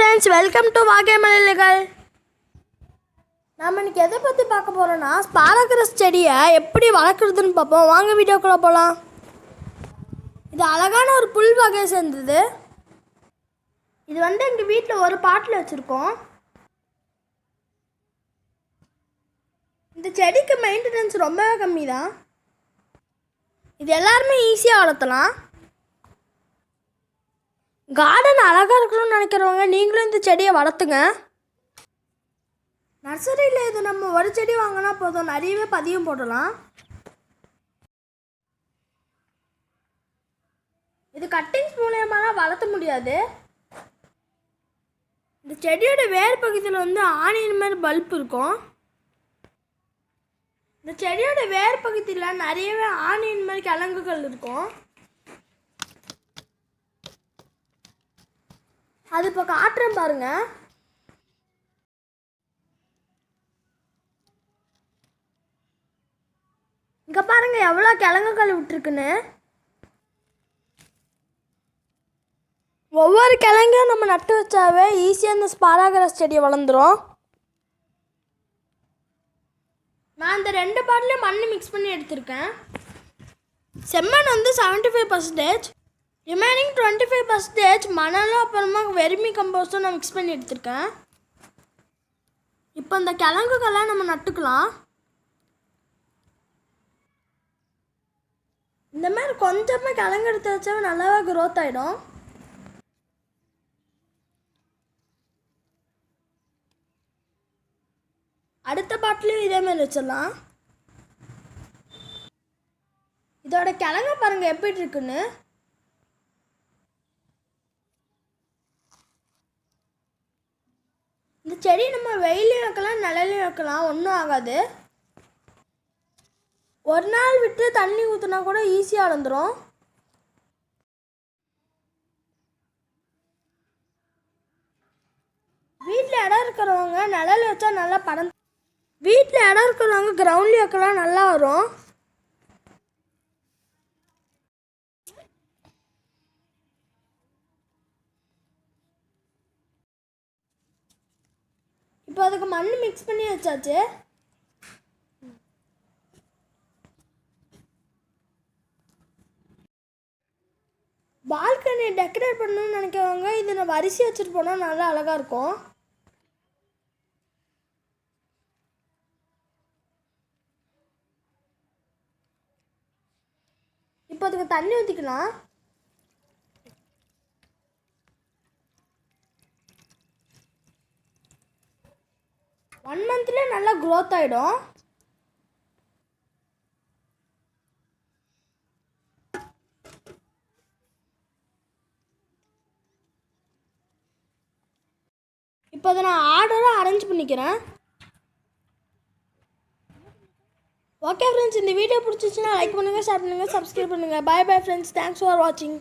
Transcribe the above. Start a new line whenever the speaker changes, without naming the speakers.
Friends welcome to வாகை மலைகள் இன்றைக்கி இன்னைக்கு எதை பற்றி பார்க்க போகிறோன்னா ஸ்பாரகரஸ் செடியை எப்படி வளர்க்குறதுன்னு பார்ப்போம். வாங்க வீடியோக்குள்ளே போகலாம் இது அழகான ஒரு புல் வகை சேர்ந்தது. இது வந்து எங்கள் வீட்டில் ஒரு பாட்டில் வச்சுருக்கோம். இந்த செடிக்கு மெயின்டெனன்ஸ் ரொம்பவே கம்மி தான் இது எல்லாருமே ஈஸியாக வளர்த்தலாம். கார்டன் அழகாக இருக்கணும்னு நினைக்கிறவங்க நீங்களும் இந்த செடியை வளர்த்துங்க. நர்சரியில் இது நம்ம ஒரு செடி வாங்கினா போதும். நிறையவே பதியம் போடலாம். இது கட்டிங்ஸ் மூலியமாலாம் வளர்த்த முடியாது. இந்த செடியோட வேர் பகுதியில் வந்து ஆனியன் மாதிரி பல்ப் இருக்கும். இந்த செடியோட வேர் பகுதியில் நிறையவே ஆணியின் மாதிரி கிழங்குகள் இருக்கும். அது இப்போ காட்டுறேன் பாருங்க. இங்க பாருங்க எவ்வளோ கிழங்குகள் விட்டுருக்குன்னு. ஒவ்வொரு கிழங்கையும் நம்ம நட்டு வச்சாவே ஈஸியாக இந்த ஸ்பாராகிராஸ் செடியை வளர்ந்துரும். நான் இந்த ரெண்டு பாட்டிலையும் மண் மிக்ஸ் பண்ணி எடுத்திருக்கேன். செம்மண் வந்து seventy five percentage remaining twenty five percentage மணலும் அப்புறமா வெறுமி கம்போஸ்டும் நான் மிக்ஸ் பண்ணி எடுத்திருக்கேன். இப்போ இந்த கிழங்குகள்லாம் நம்ம நட்டுக்கலாம். இந்த மாதிரி கொஞ்சமாக கிழங்கு எடுத்து வச்சா நல்லாவே க்ரோத் ஆகிடும் அடுத்த பாட்டிலையும் இதே மாதிரி வச்சிடலாம். இதோட கிழங்க பாருங்கள் எப்படி இருக்குன்னு. செடி நம்ம வெயிலையும் வைக்கலாம் நிழலையும் வைக்கலாம் ஒன்றும் ஆகாது. ஒரு நாள் விட்டு தண்ணி ஊற்றினா கூட ஈஸியாக வளர்ந்துடும் வீட்டில் இடம் இருக்கிறவங்க நிழல் வச்சா நல்லா படம் வீட்டில் இடம் இருக்கிறவங்க கிரவுண்ட்லேயும் வைக்கலாம் நல்லா வரும். இப்போ அதுக்கு மண் மிக்ஸ் பண்ணி வச்சாச்சு. பால்கனி டெக்கரேட் பண்ணணும்னு நினைக்கிறவங்க இது நம்ம அரிசி வச்சுட்டு போனால் நல்லா அழகாக இருக்கும். இப்போ அதுக்கு தண்ணி ஊற்றிக்கலாம் ஒன் மந்த்லேயே நல்லா க்ரோத் ஆகிடும் இப்போ அதை நான் ஆர்டராக அரேஞ்ச் பண்ணிக்கிறேன். ஓகே ஃப்ரெண்ட்ஸ் இந்த வீடியோ பிடிச்சிச்சுன்னா லைக் பண்ணுங்கள் ஷேர் பண்ணுங்கள் சப்ஸ்கிரைப் பண்ணுங்கள் bye bye friends thanks for வாட்சிங்